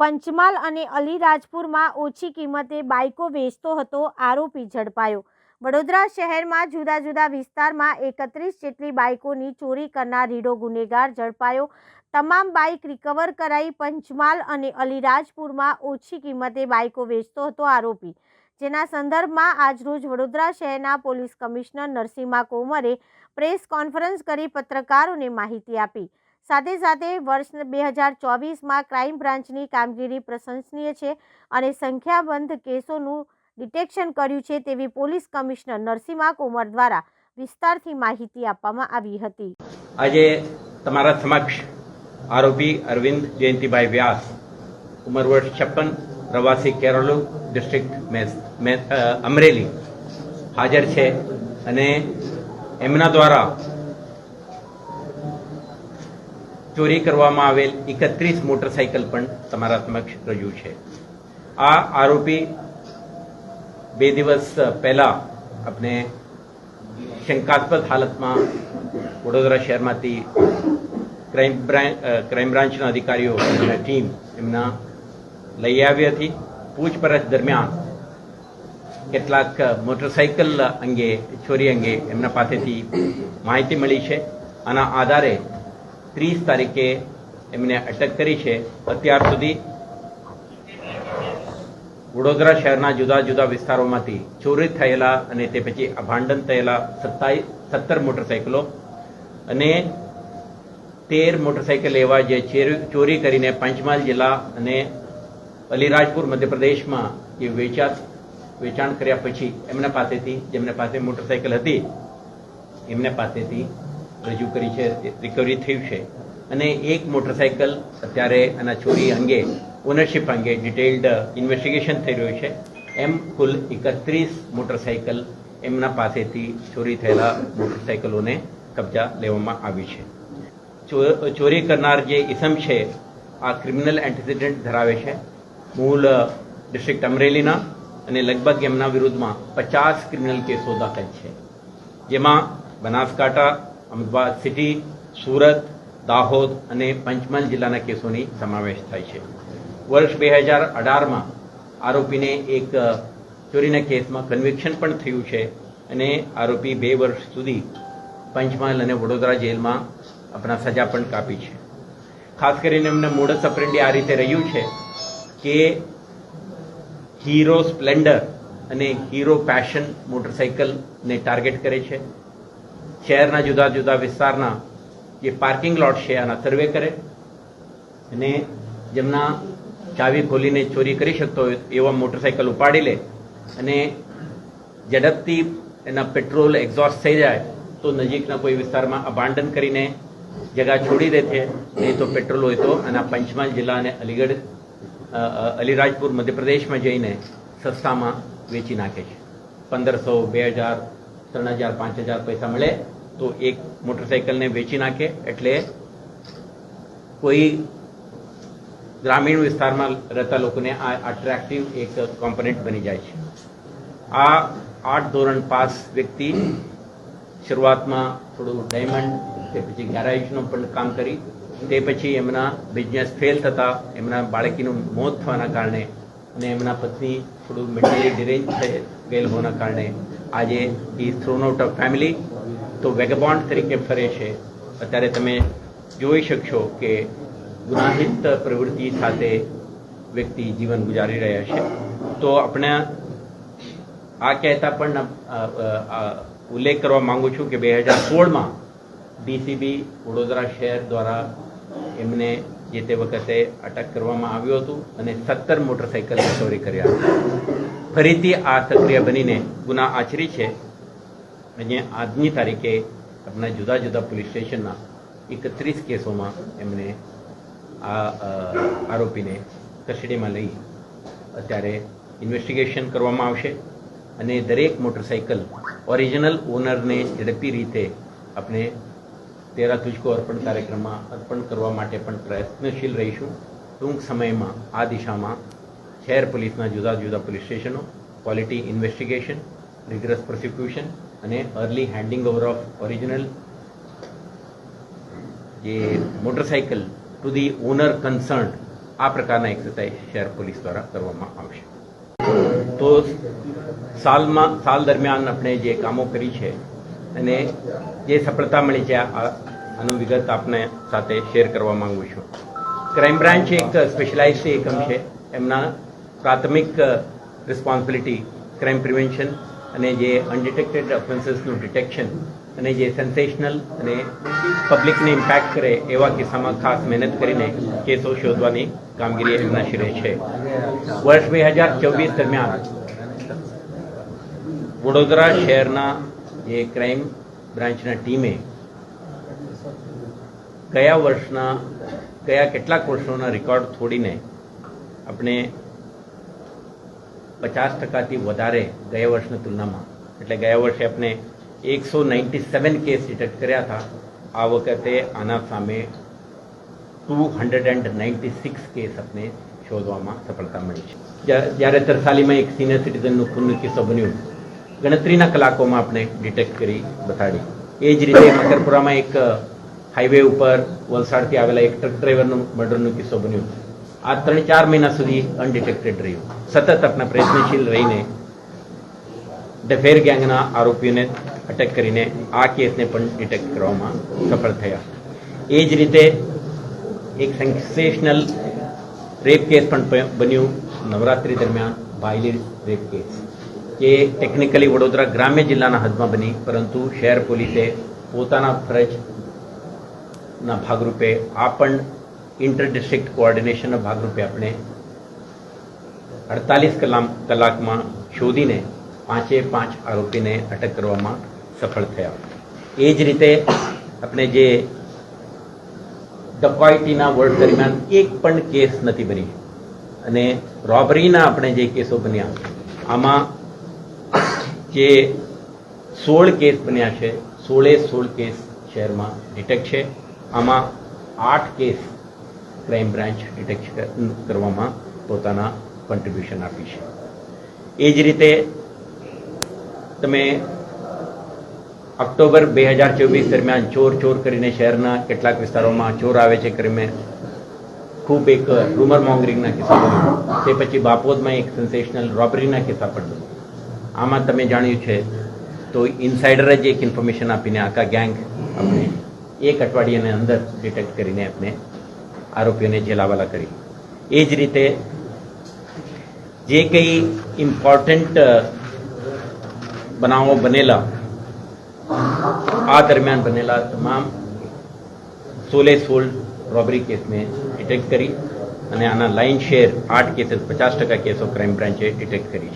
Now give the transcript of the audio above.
પંચમહાલ અને અલીરાજપુરમાં ઓછી કિંમતે બાઇકો વેચતો હતો આરોપી ઝડપાયો. વડોદરા શહેરમાં જુદા જુદા વિસ્તારમાં એકત્રીસ જેટલી બાઇકોની ચોરી કરનાર રીડો ગુનેગાર ઝડપાયો. તમામ બાઇક રિકવર કરાઈ પંચમહાલ અને અલીરાજપુરમાં ઓછી કિંમતે બાઇકો વેચતો હતો આરોપી. જેના સંદર્ભમાં આજરોજ વડોદરા શહેરના police commissioner Narasimha Komar press conference કરી પત્રકારોને માહિતી આપી. સાથે સાથે વર્ષ બે હજાર ચોવીસમાં ક્રાઇમ બ્રાન્ચની કામગીરી પ્રશંસનીય છે અને સંખ્યાબંધ કેસોનું ડિટેક્શન કર્યું છે તેવી પોલીસ કમિશનર નરસિંહા કુમાર દ્વારા વિસ્તારથી માહિતી આપવામાં આવી હતી. આજે તમારા સમક્ષ આરોપી અરવિંદ જયંતિભાઈ વ્યાસ, ઉંમર વર્ષ છપ્પન, પ્રવાસી કેરળુ ડિસ્ટ્રિક્ટ અમરેલી હાજર છે અને એમના દ્વારા ચોરી કરવામાં આવેલ એકત્રીસ મોટરસાઇકલ પણ તમારા સમક્ષ રજૂ છે. આ આરોપી બે દિવસ પહેલા આપણે શંકાસ્પદ હાલતમાં વડોદરા શહેરમાંથી ક્રાઇમ ક્રાઇમ બ્રાન્ચના અધિકારીઓ ટીમ એમના લઈ આવી હતી. પૂછપરછ દરમિયાન કેટલાક મોટરસાઇકલ અંગે, ચોરી અંગે એમના પાસેથી માહિતી મળી છે. આના આધારે ત્રીસ તારીખે એમને અટક કરી છે. અત્યાર સુધી વડોદરા શહેરના જુદા જુદા વિસ્તારોમાંથી ચોરી થયેલા અને તે પછી અભાંડન થયેલા સત્તાઈ, સત્તર મોટરસાઇકલો અને તેર મોટરસાઇકલ એવા જે ચેર- કરીને પંચમહાલ જિલ્લા અને અલીરાજપુર મધ્યપ્રદેશમાં જે વેચા વેચાણ કર્યા પછી એમના પાસેથી, જેમના પાસે મોટરસાઇકલ હતી, એમને પાસેથી રજૂ કરી છે રિકવરી થયું છે. અને એક મોટરસાઇકલ અત્યારે આના ચોરી અંગે ઓનરશિપ અંગે ડિટેલ્ડ ઇન્વેસ્ટિગેશન થઈ રહ્યું છે. એમ કુલ એકત્રીસ મોટરસાઇકલ એમના પાસેથી ચોરી થયેલા મોટરસાઇકલોને કબજા લેવામાં આવી છે. ચોરી કરનાર જે ઇસમ છે, આ ક્રિમિનલ એન્ટિસિડન્ટ ધરાવે છે. મૂળ ડિસ્ટ્રિક્ટ અમરેલીના અને લગભગ એમના વિરુદ્ધમાં પચાસ ક્રિમિનલ કેસો દાખલ છે. જેમાં બનાસકાંઠા અમદાવાદ સિટી, સુરત, દાહોદ અને પંચમહાલ જિલ્લાના કેસોની સમાવેશ થાય છે. વર્ષ બે હજાર અઢારમાં આરોપીને એક ચોરીના કેસમાં કન્વિક્શન પણ થયું છે અને આરોપી બે વર્ષ સુધી પંચમહાલ અને વડોદરા જેલમાં આપણા સજા પણ કાપી છે. ખાસ કરીને એમને મોડસ ઓપરેન્ડી આ રીતે રહ્યું છે કે હીરો સ્પ્લેન્ડર અને હીરો પેશન મોટરસાઇકલને ટાર્ગેટ કરે છે. શહેરના જુદા જુદા વિસ્તારના જે પાર્કિંગ લોટ છે, આના સર્વે કરે અને જેમના ચાવી ખોલીને ચોરી કરી શકતો હોય એવા મોટરસાઇકલ ઉપાડી લે અને ઝડપથી એના પેટ્રોલ એક્ઝોસ્ટ થઈ જાય તો નજીકના કોઈ વિસ્તારમાં અબાંડન કરીને જગા છોડી દે છે. નહીં તો પેટ્રોલ હોય તો આના પંચમહાલ જિલ્લા અને અલીગઢ અલીરાજપુર મધ્યપ્રદેશમાં જઈને સસ્તામાં વેચી નાખે છે. પંદરસો, બે હજાર, ત્રણ હજાર, પાંચ હજાર પૈસા મળે તો એક મોટરસાઇકલને વેચી નાખે એટલે કોઈ ગ્રામીણ વિસ્તારમાં રહેતા લોકોને આ અટ્રેક્ટિવ એક કોમ્પોનેન્ટ બની જાય છે. આ આઠ ધોરણ પાસ વ્યક્તિ શરૂઆતમાં થોડું ડાયમંડ તે પછી ગેરાજનું પણ કામ કરી, તે પછી એમના બિઝનેસ ફેલ થતા, એમના બાળકીનું મોત થવાના કારણે અને એમના પત્ની થોડું મેન્ટલી ડિરેન્જ થઈ ગયેલ હોવાના કારણે આજે ઈ થ્રોન આઉટ ઓફ ફેમિલી તો વેગબોન્ડ તરીકે ફરે છે. અત્યારે તમે જોઈ શકશો કે ગુનાહિત પ્રવૃત્તિ સાથે વ્યક્તિ જીવન ગુજારી રહ્યા છે. તો આપણે આ કહેતા પણ ઉલ્લેખ કરવા માંગુ છું કે બે હજાર સોળમાં ડીસીબી વડોદરા શહેર દ્વારા એમને જે તે વખતે અટક કરવામાં આવ્યું હતું અને સત્તર મોટરસાઇકલ રિકવરી કર્યા ફરીથી આ સક્રિય બનીને ગુના આચરી છે. અને આજની તારીખે આપણા જુદા જુદા પોલીસ સ્ટેશનના એકત્રીસ કેસોમાં એમને આ આરોપીને કસ્ટડીમાં લઈ અત્યારે ઇન્વેસ્ટિગેશન કરવામાં આવશે અને દરેક મોટરસાઇકલ ઓરિજિનલ ઓનરને ઝડપી રીતે આપણે તેરા તુજકો અર્પણ કાર્યક્રમમાં અર્પણ કરવા માટે પણ પ્રયત્નશીલ રહીશું. ટૂંક સમયમાં આ દિશામાં શહેર પોલીસના જુદા જુદા પોલીસ સ્ટેશનો, ક્વોલિટી ઇન્વેસ્ટિગેશન, રિગ્રસ પ્રોસિક્યુશન અને early handing over of original જે motorcycle to the owner concern આ પ્રકારના એક્સરસાઇઝ શહેર પોલીસ દ્વારા કરવામાં આવશે. તો સાલમાં, સાલ દરમિયાન આપણે જે કામો કરી છે અને જે સફળતા મળી છે આનું વિગત આપને સાથે શેર કરવા માંગુ છું. ક્રાઇમ બ્રાન્ચ એક સ્પેશિયલાઇઝ એકમ છે. એમના પ્રાથમિક રિસ્પોન્સિબિલિટી ક્રાઇમ પ્રિવેન્શન અને જે અનડિટેક્ટેડ ઓફેન્સીસનું ડિટેક્શન અને જે સેન્સેશનલ અને પબ્લિકને ઇમ્પેક્ટ કરે એવા કિસ્સામાં ખાસ મહેનત કરીને કેસો શોધવાની કામગીરી એમના શિરે છે. વર્ષ બે હજાર ચોવીસ દરમિયાન વડોદરા શહેરના જે ક્રાઇમ બ્રાન્ચના ટીમે કયા વર્ષના કયા કેટલાક વર્ષોના રેકોર્ડ થોડીને આપણે પચાસ ટકાથી વધારે ગયા વર્ષની તુલનામાં. એટલે ગયા વર્ષે આપણે એકસો નાઇન્ટી સેવન કેસ ડિટેક્ટ કર્યા હતા. આ વખતે આના સામે two hundred and ninety six case આપણે શોધવામાં સફળતા મળી છે. જ્યારે તરસાલીમાં એક સિનિયર સિટીઝનનું ખૂનનો કિસ્સો બન્યું, ગણતરીના કલાકોમાં આપણે ડિટેક્ટ કરી બતાડી. એ જ રીતે મકરપુરામાં એક, હાઈવે ઉપર વલસાડથી આવેલા એક ટ્રક ડ્રાઈવરનું મર્ડરનો કિસ્સો બન્યો. આ ત્રણ ચાર મહિના સુધી અનડિટેક્ટેડ રહ્યું. સતત આપણા પ્રયત્નશીલ રહીને ડફેર ગેંગના આરોપીઓને અટક કરીને આ કેસને પણ ડિટેક્ટ કરવામાં સફળ થયા. એ જ રીતે એક સેન્સેશનલ રેપ કેસ પણ બન્યું નવરાત્રી દરમિયાન બાયલી રેપ કેસ જે ટેકનિકલી વડોદરા ગ્રામ્ય જિલ્લાના હદમાં બની, પરંતુ શહેર પોલીસે પોતાના ફરજના ભાગરૂપે આ પણ ઇન્ટર ડિસ્ટ્રિક્ટ કોઓર્ડિનેશનના ભાગરૂપે આપણે અડતાલીસ કલાક કલાકમાં શોધીને પાંચે પાંચ આરોપીને અટક કરવામાં સફળ થયા. એ જ રીતે આપણે જે ડકોઇટીના વર્ડ દરમિયાન એક પણ કેસ નથી બની. અને રોબરીના આપણે જે કેસો બન્યા, આમાં જે સોળ કેસ બન્યા છે, સોળે સોળ કેસ શહેરમાં ડિટેક્ટ છે. આમાં આઠ કેસ ક્રાઇમ બ્રાન્ચ ડિટેક્ટ કરવામાં પોતાના કોન્ટ્રીબ્યુશન આપી છે. એ જ રીતે તમે ઓક્ટોબર બે હજાર ચોવીસ દરમિયાન ચોર ચોર કરીને શહેરના કેટલાક વિસ્તારોમાં ચોર આવે છે કરીને ખૂબ એક રૂમર મોંગરિંગના કિસ્સા બન્યો. તે પછી બાપોદમાં એક સેન્સેશનલ રોબરીના કિસ્સા પણ આમાં તમે જાણ્યું છે તો ઇનસાઇડર જ એક ઇન્ફોર્મેશન આપીને આખા ગેંગ આપણે એક અઠવાડિયાની અંદર ડિટેક્ટ કરીને આપણે આરોપીઓને જેલાવાલા કરી. એ જ રીતે જે કંઈ ઇમ્પોર્ટન્ટ બનાવો બનેલા, આ દરમિયાન બનેલા તમામ સોલે સોલ રોબરી કેસને ડિટેક્ટ કરી અને આના લાઇન શેર આઠ કેસીસ પચાસ ટકા કેસો ક્રાઇમ બ્રાન્ચે ડિટેક્ટ કરી છે.